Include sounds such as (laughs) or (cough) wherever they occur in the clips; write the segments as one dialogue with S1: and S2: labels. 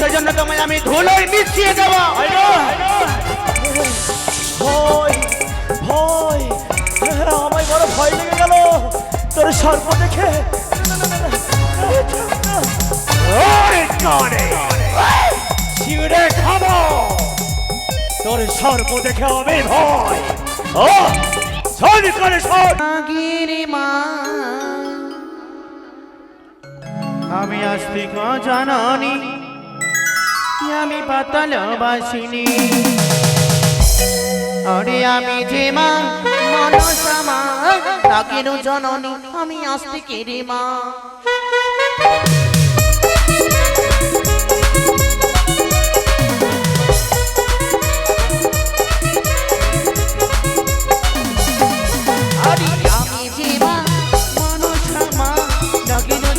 S1: মিনিটের জন্য তোমায় আমি ধুলোয় মিশিয়ে দেবো।
S2: আইনো
S3: ভয় ভয়। আমায় বড় ভয় লেগে গেল। তোর সর্প দেখে
S2: খাব। তোর সর্প দেখে আমি ভয়। ও করে
S1: আমি আস্তিক জাননি। আমি পাতাল বাসিনি আরে আমি যে মা মনসা মা তাকের জননী, আমি আমি যে মা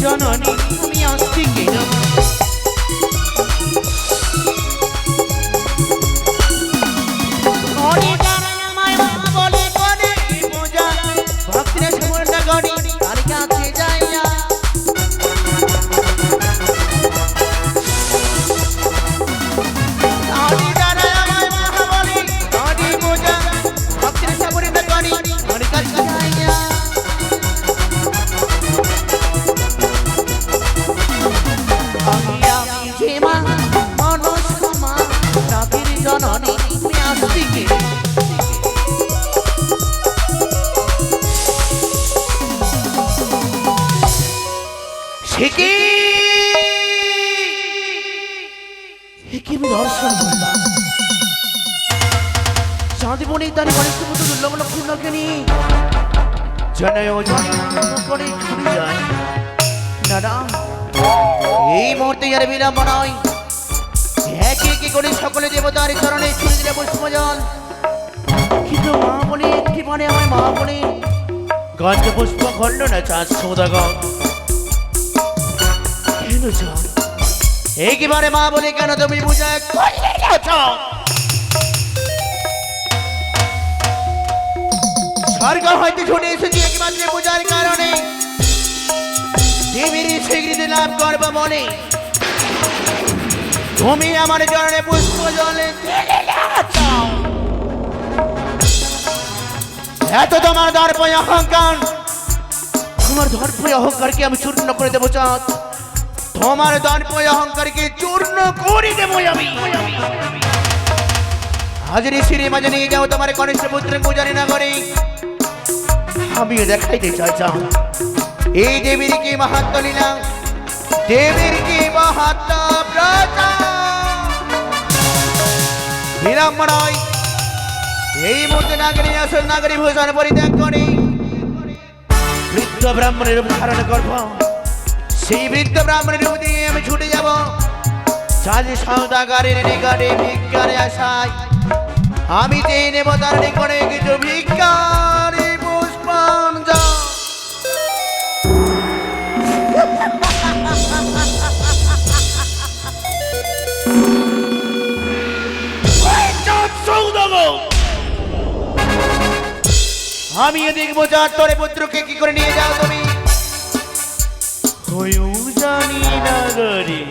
S1: জননী আর বিলম্ব নয় একে একে করে সকলে দেবতার চরণে ছুড়ে দিলে পুষ্পজল। কিন্তু মা বলে একটি মানে আমার মা বলে? গন্ধ পুষ্প খণ্ড না চাঁদ সৌদাগর? কেন একেবারে মা বলে কেন তুমি পূজা করলে না চাও স্বর্গ হইতে ছুটে এসেছি একমাত্র পূজার কারণে। দেবীর স্বীকৃতি লাভ করব মনে। তুমি আমার চরণে পুষ্প জলে। এত তোমার দর্প অহংকার। তোমার দর্প অহংকারকে আমি চূর্ণ করে দেবো চাঁদ। তোমার দর্প অহংকারকে চূর্ণ করে দেবো আমি। হাজারি সিঁড়ি মাঝে নিয়ে যাও তোমার কনিষ্ঠ পুত্র পূজারি না করে আমিও দেখাইতে চাই চাও এই দেবীর কি মাহাত্ম লীলা? দেবীর কি মাহাত্ম প্রচার? বিলম্ব নয় এই মুহূর্তে নাগরী আসল নাগরী ভূষণ পরিত্যাগ করে। বৃদ্ধ ব্রাহ্মণের রূপ ধারণ করব। সেই বৃদ্ধ ব্রাহ্মণের রূপ দিয়ে আমি ছুটে যাব। সাজ সৌদাগারের নিকটে ভিক্ষারে আসায় আমি চেয়ে নেব তার নিকটে কিছু ভিক্ষারে পুষ্পাঞ্জলি।
S2: চাঁদ (laughs)
S1: আমি দেখব যার তোরে পুত্রকে কি করে নিয়ে যাও তুমি?
S2: হয়েও জানি না গরি।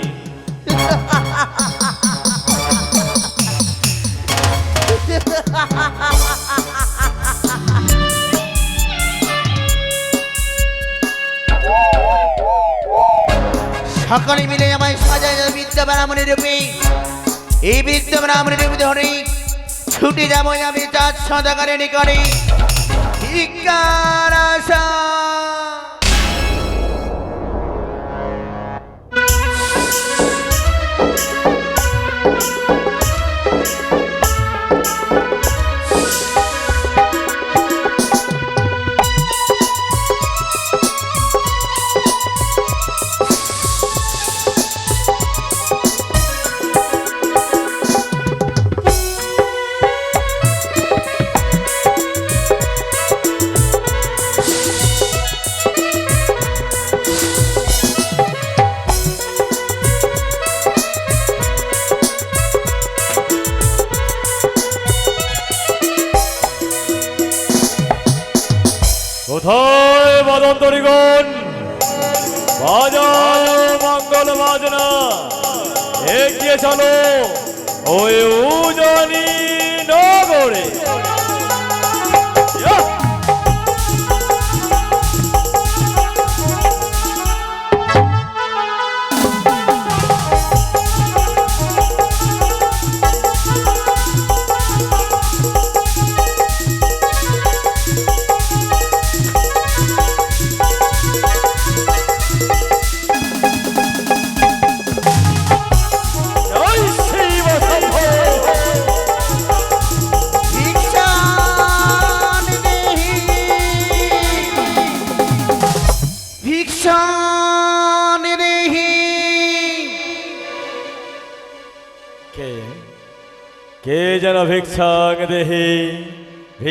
S1: সকলে মিলে আমায় সাজায় বিদ্যা ব্রাহ্মণের রূপে। এই বিদ্যা ব্রাহ্মণের রূপে ধরে ছুটে যাব আমি চাঁদ সদাগারের নিকটে ভিক্ষার আশা
S3: কোথায়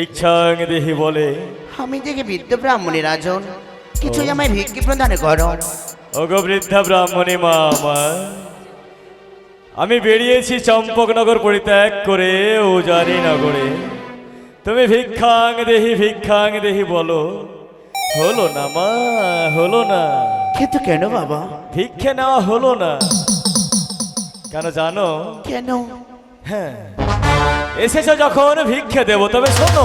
S3: ভিক্ষাং দেহি বলে।
S1: আমি দেখে বৃদ্ধ ব্রাহ্মণী রাজন কিছু আমায় ভিক্ষি প্রদান করো।
S3: ওগো বৃদ্ধা ব্রাহ্মণী মা আমার আমি বেরিয়েছি চম্পকনগর পরিত্যাগ করে উজানি নগরে। তুমি ভিক্ষাং দেহি ভিক্ষাং দেহি বলো। হলো না মা হলো না।
S1: কিন্তু কেন বাবা?
S3: ভিক্ষে নেওয়া হলো না। কেন জানো?
S1: কেন?
S3: হ্যাঁ এসেছ যখন ভিক্ষে দেব তবে শোনো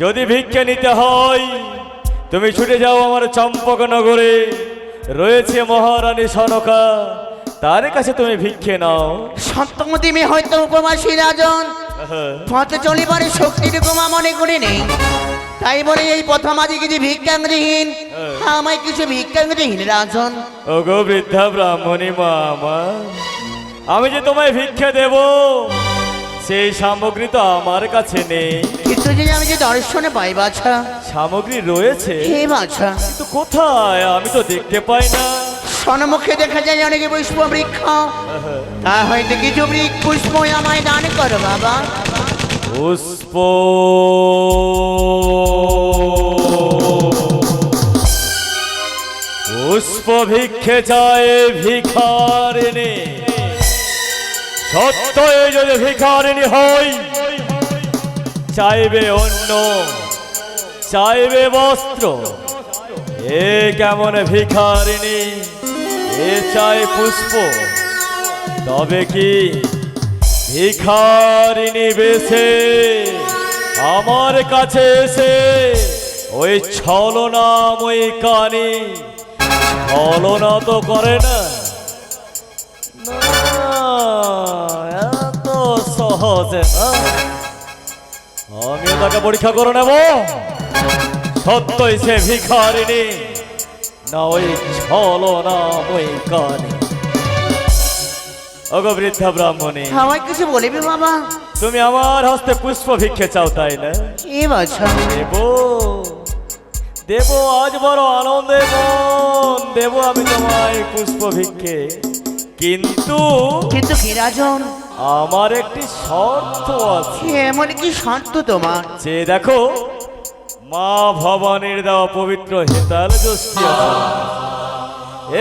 S3: যদি ভিক্ষে নিতে হয় তুমি ছুটে যাও আমার চম্পকনগরে রয়েছে মহারানী সনকা তার কাছে তুমি ভিক্ষে নাও।
S1: সপ্তমতি মেয়ে হয়তো উপবাসী রাজন। পথে চলিবারে শক্তির উপমা মনে করে নেই। তাই বলে এই প্রথম আজ কিছু ভিক্ষাঙ্গহীন আমায় কিছু ভিক্ষাঙ্গহীন রাজন।
S3: ওগো বৃদ্ধা ব্রাহ্মণী মা আমার আমি যে তোমায় ভিক্ষে দেব সেই সামগ্রী তো আমার কাছে নেই।
S1: কিন্তু যে আমি যে দর্শনে পাই বাছা।
S3: সামগ্রী রয়েছে।
S1: হে বাছা।
S3: কিন্তু কোথায়? আমি তো দেখতে পাই না।
S1: সন্মুখে দেখা যায় অনেকে পুষ্প বৃক্ষ। তা হয়তো কিছু বৃক্ষ পুষ্প আমায় দান করো বাবা।
S3: পুষ্প। পুষ্প ভিক্ষে চায় ভিখারিণী। সত্য এ যদি ভিখারিণী হই চাইবে অন্য চাইবে বস্ত্র এ কেমন ভিখারিণী? এ চাই পুষ্প তবে কি ভিখারিণী বেছে আমার কাছে এসে ওই ছলনাময়ী কানি? ছলনা তো করে না, সহজে না আমিও তাকে পরীক্ষা করে নেব। সত্যই সে ভিখারিণী। না ওই ছলনাময়ী কানি। অগো বৃদ্ধা ব্রাহ্মণী।
S1: আমায় কিছু বলিবি বাবা?
S3: তুমি আমার হস্তে পুষ্প ভিক্ষে চাও তাই না?
S1: এ বাছা।
S3: দেব। দেব আজ বড় আনন্দে মন। দেব আমি তোমায় পুষ্প ভিক্ষে। কিন্তু
S1: কিন্তু কি রাজন?
S3: আমার একটি শর্ত আছে।
S1: এমন কি শান্ত তোমার?
S3: যে দেখো মা ভবানীর দেওয়া পবিত্র হেতাল জ্যোষ্ঠী আছে।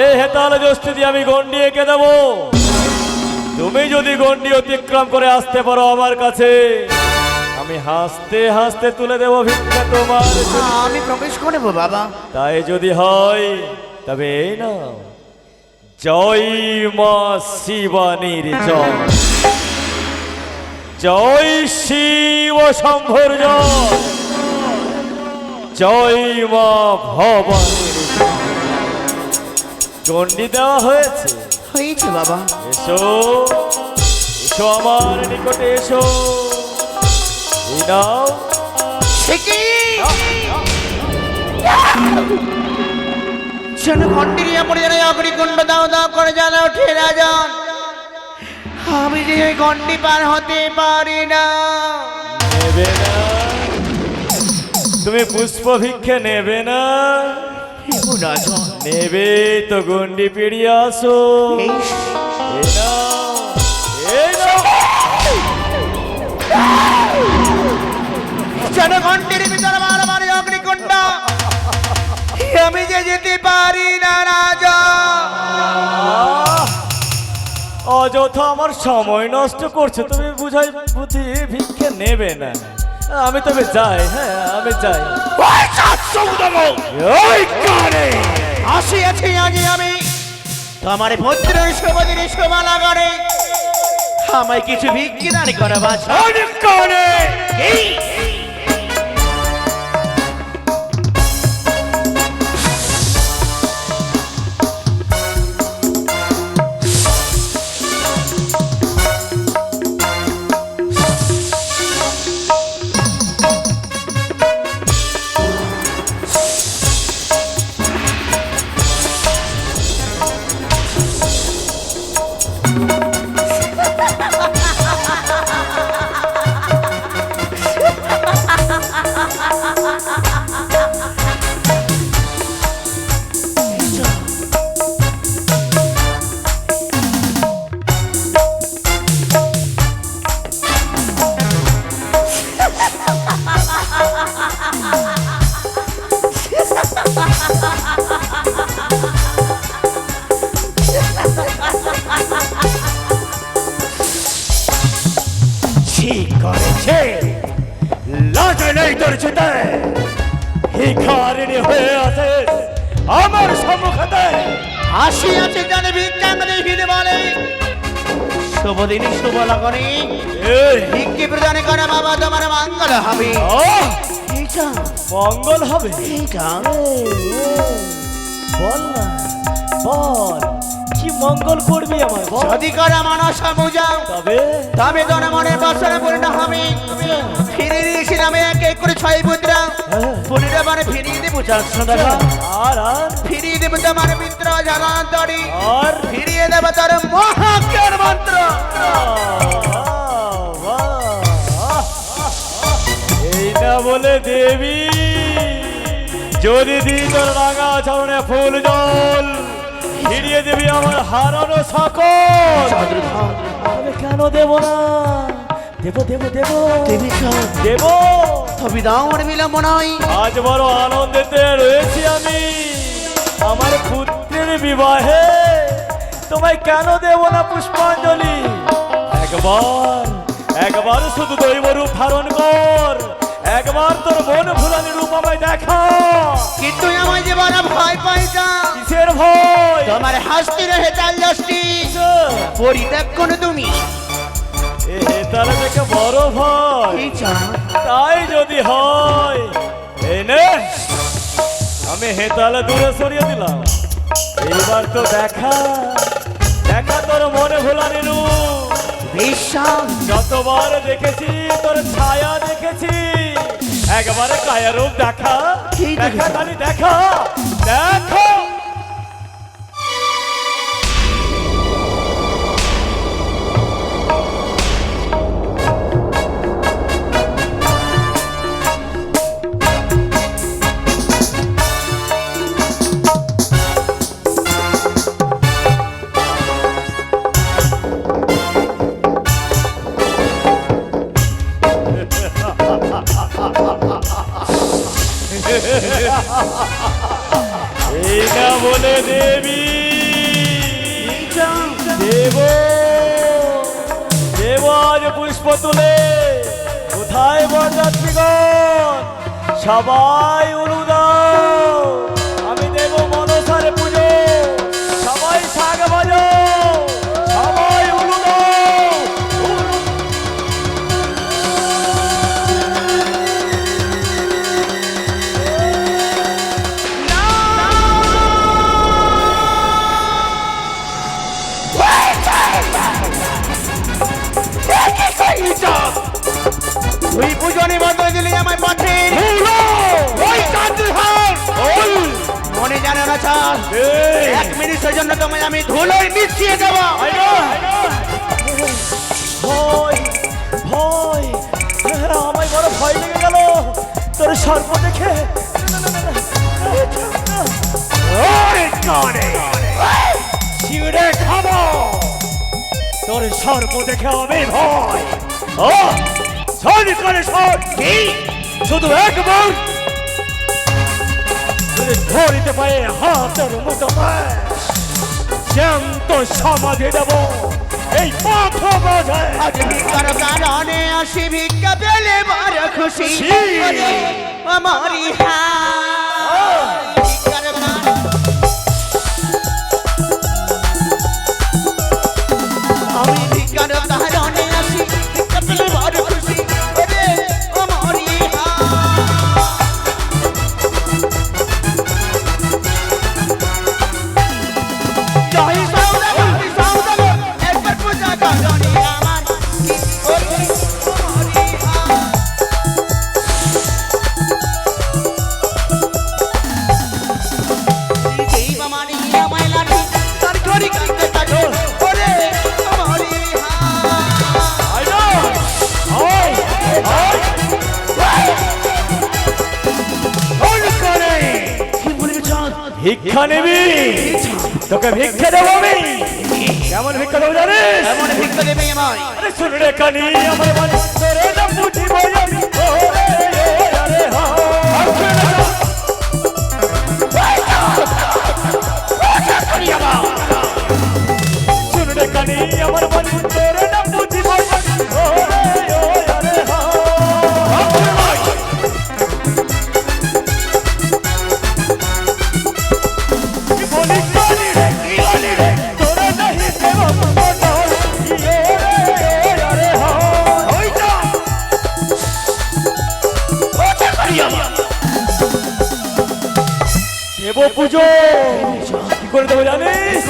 S3: এই হেতাল জ্যোষ্ঠী দিয়ে আমি গন্ডি এঁকে দেবো? তুমি যদি গন্ডি অতিক্রম করে আসতে পারো আমার কাছে আমি হাসতে হাসতে তুলে দেবো ভিক্ষা তোমার।
S1: আমি প্রবেশ করব বাবা।
S3: তাই যদি হয় তবে এই না জয় মা শিবানীর জয়। জয় শিব শম্ভর জয়। জয় মা ভবানীর। চণ্ডী দেওয়া হয়েছে?
S1: হয়েছে বাবা।
S3: এসো এসো আমার নিকটে এসো। এই নাও।
S1: যেন পড়ে যেন দাও করে রাজন। আমি যে গন্ডি পার হতে পারি না।
S3: নেবে না। তুমি পুষ্প ভিক্ষে নেবে না। নেবে তো গন্ডি পেরিয়ে আসো।
S1: যেন ভিতরে মারামারি অগ্নিকুণ্ড। আমি যে যেতে পারি না রাজা।
S3: অযথা আমার সময় নষ্ট করছে তুমি বুঝাই বুঝি ভিক্ষে নেবে না। আমি তবে যাই হ্যাঁ আমি যাই।
S1: আসিয়াছি আজ আমি তোমার ভদ্রের শুভদিন শোভা করে আমায় কিছু ভিক্ষি দান করো বাছা
S2: ওই কানে। এই।
S1: ভিক্ষি প্রদান করে বাবা তোমার মঙ্গল হবে।
S3: বল না বল। কি মঙ্গল করবি আমার
S1: যদি করে মানুষ বুঝাও
S3: তবে?
S1: তবে তোর মনে বাসনা পূর্ণ হবে। ফিরে দিয়েছি নামে এক এক করে ছয় মুদ্রা। পুরীরা মানে ফিরিয়ে দেবো চারশো টাকা
S3: আর আর?
S1: ফিরিয়ে দেবো তোমার মিত্র জানান্তরি
S3: আর?
S1: ফিরিয়ে দেবো তোর মহাজ্ঞান মন্ত্র।
S3: এই না বলে দেবী যদি দি তোর রাঙা চরণে ফুল জল ফিরিয়ে দেবী আমার হারানো সকল। কেন দেব না? দেব দেব দেব।
S1: দেবী
S3: দেব।
S1: তবে আমার বিলম্ব নয়
S3: আজ বড় আনন্দেতে রয়েছি আমি। আমার পুত্রের বিবাহে। তোমায় কেন দেব না পুষ্পাঞ্জলি? একবার একবার শুধু দৈব রূপ ধারণ কর। একবার তোর মন ভুলানি রূপ আমায় দেখা।
S1: কিন্তু আমায় যে বড় ভয় পাইতা
S3: কিসের ভয়?
S1: তোমার হাসতি রহে চাল দশটি। পরিত্যাগ তুমি।
S3: এ তাহলে দেখে বড় ভয়। তাই যদি হয় এই নে। আমি হেতালে দূরে সরিয়ে দিলাম। এইবার তো দেখা দেখা তোর মনে ভোলানি রূপ যতবার দেখেছি তোর ছায়া দেখেছি। একবারে কায়া রূপ দেখা। দেখা খালি দেখা দেখো।
S2: 宝
S1: এক তোমায় আমি ধুলোয় মিশিয়ে দেবো।
S3: ভয় ভয়। আমায় বড় ভয় লেগে গেল। তোর সর্প দেখে
S2: খাব। তোর সর্প দেখে আমি ভয়। ও শোন করে কি? শুধু একবার ধরিতে পারে হাতের মুঠো জ্যান্ত সমাধি দেব।
S3: এই পথ
S1: ভিক্ষার কারণে আসি ভিক্ষা পেলে বড় খুশি। হায়। আমি ভিক্ষার কারণে আসি ভিক্ষা পেলে
S3: ভিক্ষা নিবি। তোকে ভিক্ষা দেবো আমি। কেমন ভিক্ষা দেবো জানিস?
S1: এমন ভিক্ষা দেবে আমায়?
S3: আরে শুন রে কানি আমার মানে তোরে না বুঝিব আমি। ও আরে হা। শুন রে কানি আমার মানে দেব পুজো। কি করে দেবো জানিস?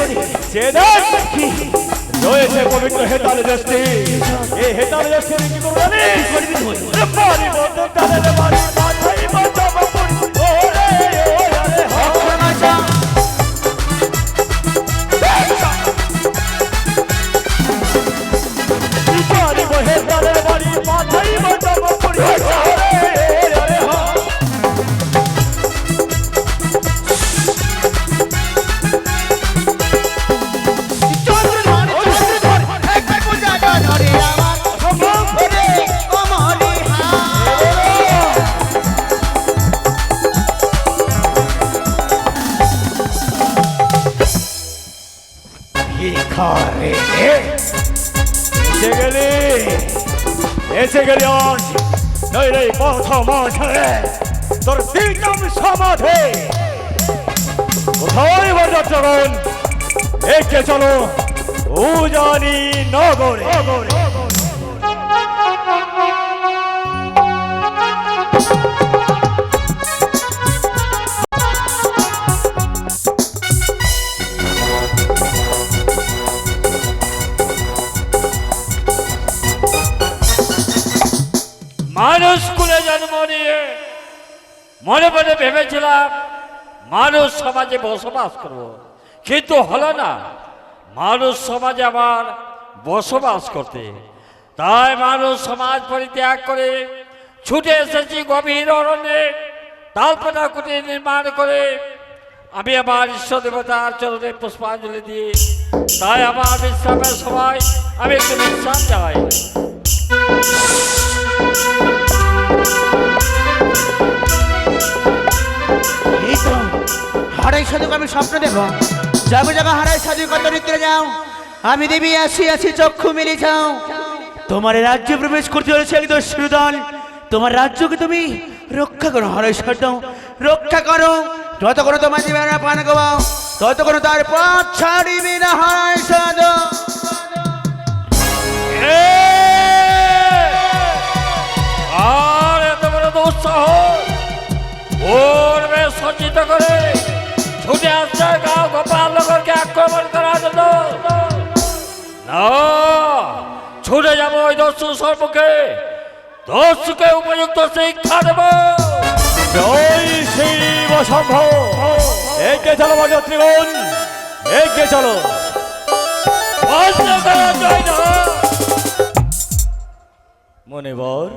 S3: রয়েছে পবিত্র হেতাল দস্তি এই হেতাল দস্তি কি করব জানিস? এসে গেলি আজ। নই রে, পথ মাঝে তোর দিতাম সমাধে। কোথায় বরযাত্রগণ একে চলো, উজানি নগরে।
S2: মানুষ কুলে জন্ম নিয়ে মনে মনে ভেবেছিলাম, মানুষ সমাজে বসবাস করব। কিন্তু হলো না। মানুষ সমাজে আমার বসবাস করতে। তাই মানুষ সমাজ পরিত্যাগ করে ছুটে এসেছি গভীর অরণ্যে। তালপনা কুটির নির্মাণ করে আমি আমার ঈশ্বর দেবতার চরণে পুষ্পাঞ্জলি দিয়ে তাই আমার বিশ্রামের সময় আমি একটু বিশ্রাম চাই।
S1: এই হারাই সাধুকে আমি স্বপ্ন দেব। হারাই সাধু কত যাও। আমি দেবী আসি আসি চক্ষু মিলে যাও তোমার রাজ্যে প্রবেশ করতে তোমার রাজ্যকে তুমি রক্ষা করো, হারাই সাধু। রক্ষা করো। তোমার জীবনে পান গোবাও। তার পথ ছাড়িবি না, হারাই সাধু।
S2: আর এত বড় পূর্বে সজ্জিত করে ছুটে আসছে গাঁও গোপাল নগরকে আক্রমণ করার জন্য। না ছুটে যাব ওই দস্যু সর্বকে দস্যুকে উপযুক্ত শিক্ষা দেব।
S3: জয় শিব সম্ভব একে চলো বরযাত্রীগণ একে চলো।
S2: বন্ধ করো জয় না
S3: মনে বর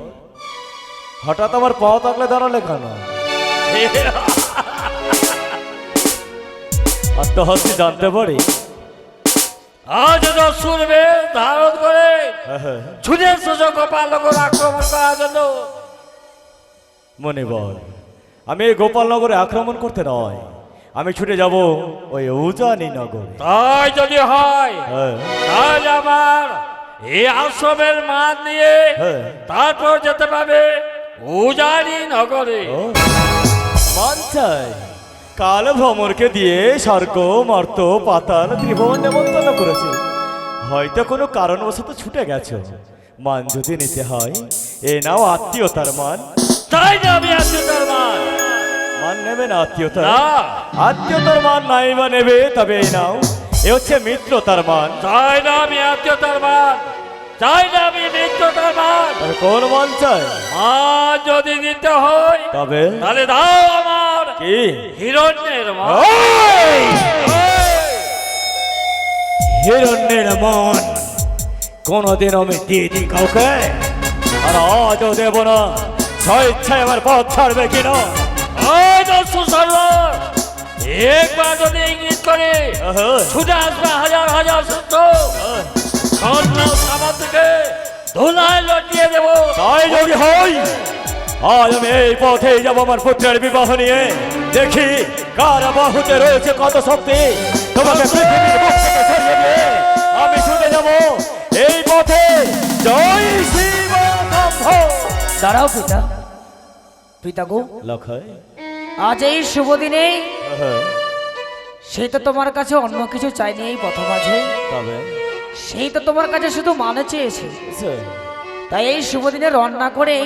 S3: হঠাৎ আমার পা থাকলে দাঁড়ালে কেন? (laughs) আর তো জানতে পারি?
S2: আজ দস্যুর বেশ ধারণ করে ছুটে এসেছে গোপাল নগর আক্রমণ করার জন্য।
S3: মনে বল আমি এই গোপালনগরে আক্রমণ করতে নয়। আমি ছুটে যাব ওই উজানি নগর।
S2: তাই যদি হয়
S3: হ্যাঁ।
S2: তাহলে আমার এই আশ্রমের মান নিয়ে
S3: হ্যাঁ।
S2: তারপর যেতে পারবে উজানি নগরে।
S3: মান চাই কাল ভ্রমরকে দিয়ে স্বর্গ মর্ত পাতাল ত্রিভুবন নেমন্তন্ন করেছে। হয়তো কোনো কারণবশত ছুটে গেছো। মান যদি নিতে হয় এ নাও আত্মীয়তার মান।
S2: তাই না আমি আছি তার মান।
S3: মান নেবে না আত্মীয়তা? আত্মীয়তার মান নাই বা নেবে তবে এই নাও এ হচ্ছে মিত্রতার মান।
S2: তাই না আমি আত্মীয়তার মান। চাই না আমি নিত্যতার মান।
S3: কোন মান চাই?
S2: মান যদি দিতে হয়
S3: তবে?
S2: তাহলে দাও আমার
S3: কি?
S2: হিরণ্যের মান!
S3: হিরণ্যের মন। কোনদিন আমি দিয়ে দিই কাউকে আর আজও দেব না। স্বেচ্ছায় আমার পথ ছাড়বে কিনা
S2: একবার যদি ইঙ্গিত করে ছুটে আসবে হাজার হাজার সত্য স্বর্ণ সামা ধুলায় লটিয়ে দেবো।
S3: তাই যদি হয় আজ আমি এই পথে যাব আমার পুত্রের বিবাহ নিয়ে। দেখি কার বাহুতে রয়েছে কত শক্তি। তোমাকে আমি ছুটে যাব। এই পথে জয় শিব।
S4: দাঁড়াও পিতা পিতা গো।
S3: লক্ষয়
S4: আজ এই শুভ দিনে
S3: আহা,
S4: সেই তো তোমার কাছে অন্য কিছু চাইনি এই পথ মাঝে।
S3: তবে
S4: সেই তো তোমার কাছে শুধু মানে চেয়েছে? তাই এই শুভ দিনে রন্না করে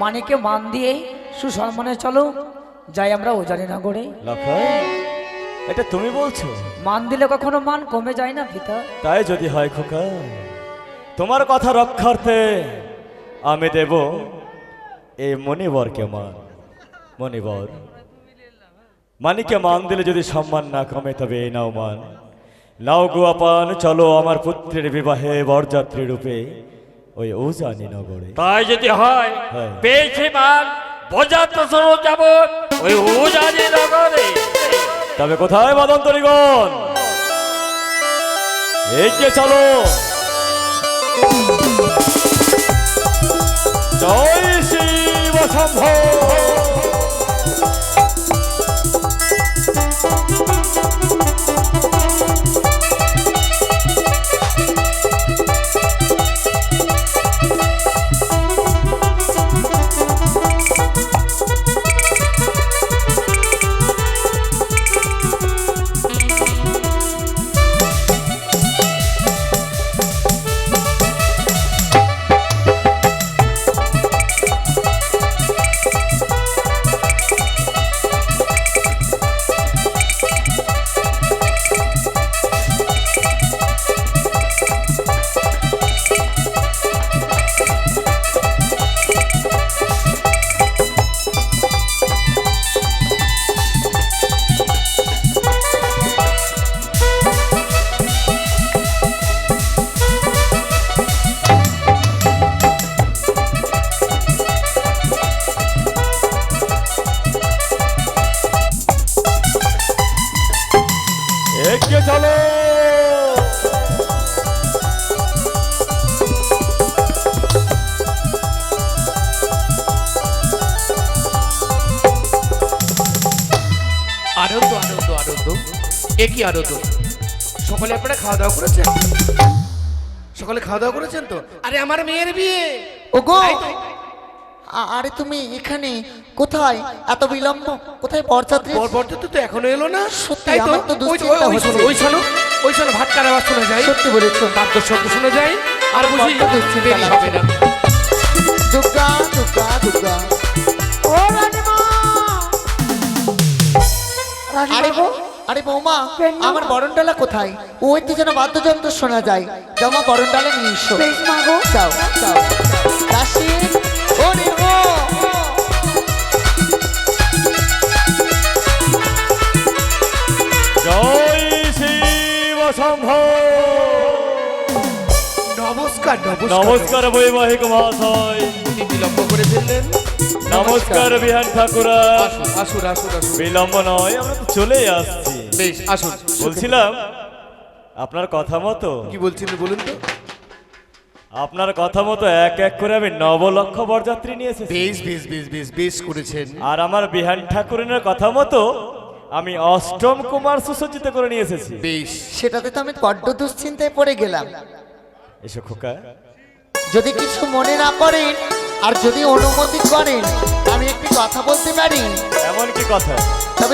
S4: মানিকে মান দিয়ে সুসম্মানে চলো যাই আমরা ওজানি না করে
S3: এটা তুমি বলছো?
S4: মান দিলে কখনো মান কমে যায় না পিতা।
S3: তাই যদি হয় খোকা তোমার কথা রক্ষার্থে আমি দেব এই মণিবরকে মান। মণিবর মানিকে মান দিলে যদি সম্মান না কমে তবে এই নাও মান। নাও গুয়াপান চলো আমার পুত্রের বিবাহে বরযাত্রী রূপে ওই উজানি নগরে।
S2: তাই যদি হয়
S3: হ্যাঁ।
S2: পেয়েছি মান পর্যাপ্ত স্বরূপ যাব ওই নগরে।
S3: তবে কোথায় মদন্তরিগণ এই যে চলো। জয় শিব শম্ভ
S5: এ কি আনন্দ সকলে আপনারা খাওয়া দাওয়া করেছেন? সকলে খাওয়া দাওয়া করেছেন তো? আরে আমার মেয়ের বিয়ে। তো।
S6: আ- আরে তুমি এখানে কোথায়? এত বিলম্ব? কোথায় বরযাত্রী?
S5: বর বরযাত্রী তো এখনও এলো না।
S6: সত্যি, আমার তো
S5: ওই
S6: দুশ্চিন্তা
S5: ওই- ওই শোনো
S6: হচ্ছে।
S5: ওই শোনো ওই শোনো ভাত কার আওয়াজ শোনা যায়
S6: সত্যি বলেছ।
S5: বাদ্য শব্দ শোনা যায়। আর বুঝি
S6: দুশ্চিন্তা
S5: হবে না।
S6: দুর্গা দুর্গা দুর্গা। ও রানীমা! আরে বউ আরে বৌমা আমার বরণডালা কোথায়? ওই তো যেন বাদ্যযন্ত্র শোনা যায়। জামা বরণডালা নিয়ে এসো। যাও ওরে
S5: নমস্কার নমস্কার।
S3: নমস্কার বৈবাহিক মহাশয়।
S5: বিলম্ব করে ফেললেন।
S3: নমস্কার বিহান ঠাকুরা
S5: আসুন আসুন আসুন।
S3: বিলম্ব নয় আমরা তো চলেই আসছি।
S5: বেশ আসুন।
S3: বলছিলাম আপনার কথা মতো।
S5: কি বলছিলেন বলুন তো?
S3: আপনার কথা মতো এক এক করে আমি নবলক্ষ বরযাত্রী নিয়ে এসেছি।
S5: বেশ বেশ বেশ বেশ বেশ করেছেন।
S3: আর আমার বিহান ঠাকুরিনের কথা মতো আমি অষ্টম কুমার সুসজ্জিত করে নিয়ে এসেছি।
S5: বেশ
S6: সেটাতে তো আমি বড্ড দুশ্চিন্তায় পড়ে গেলাম।
S3: এসো খোকা।
S6: যদি কিছু মনে না করেন আর যদি অনুমতি করেন আমি একটি কথা বলতে পারি?
S3: এমন কি কথা?
S6: তবে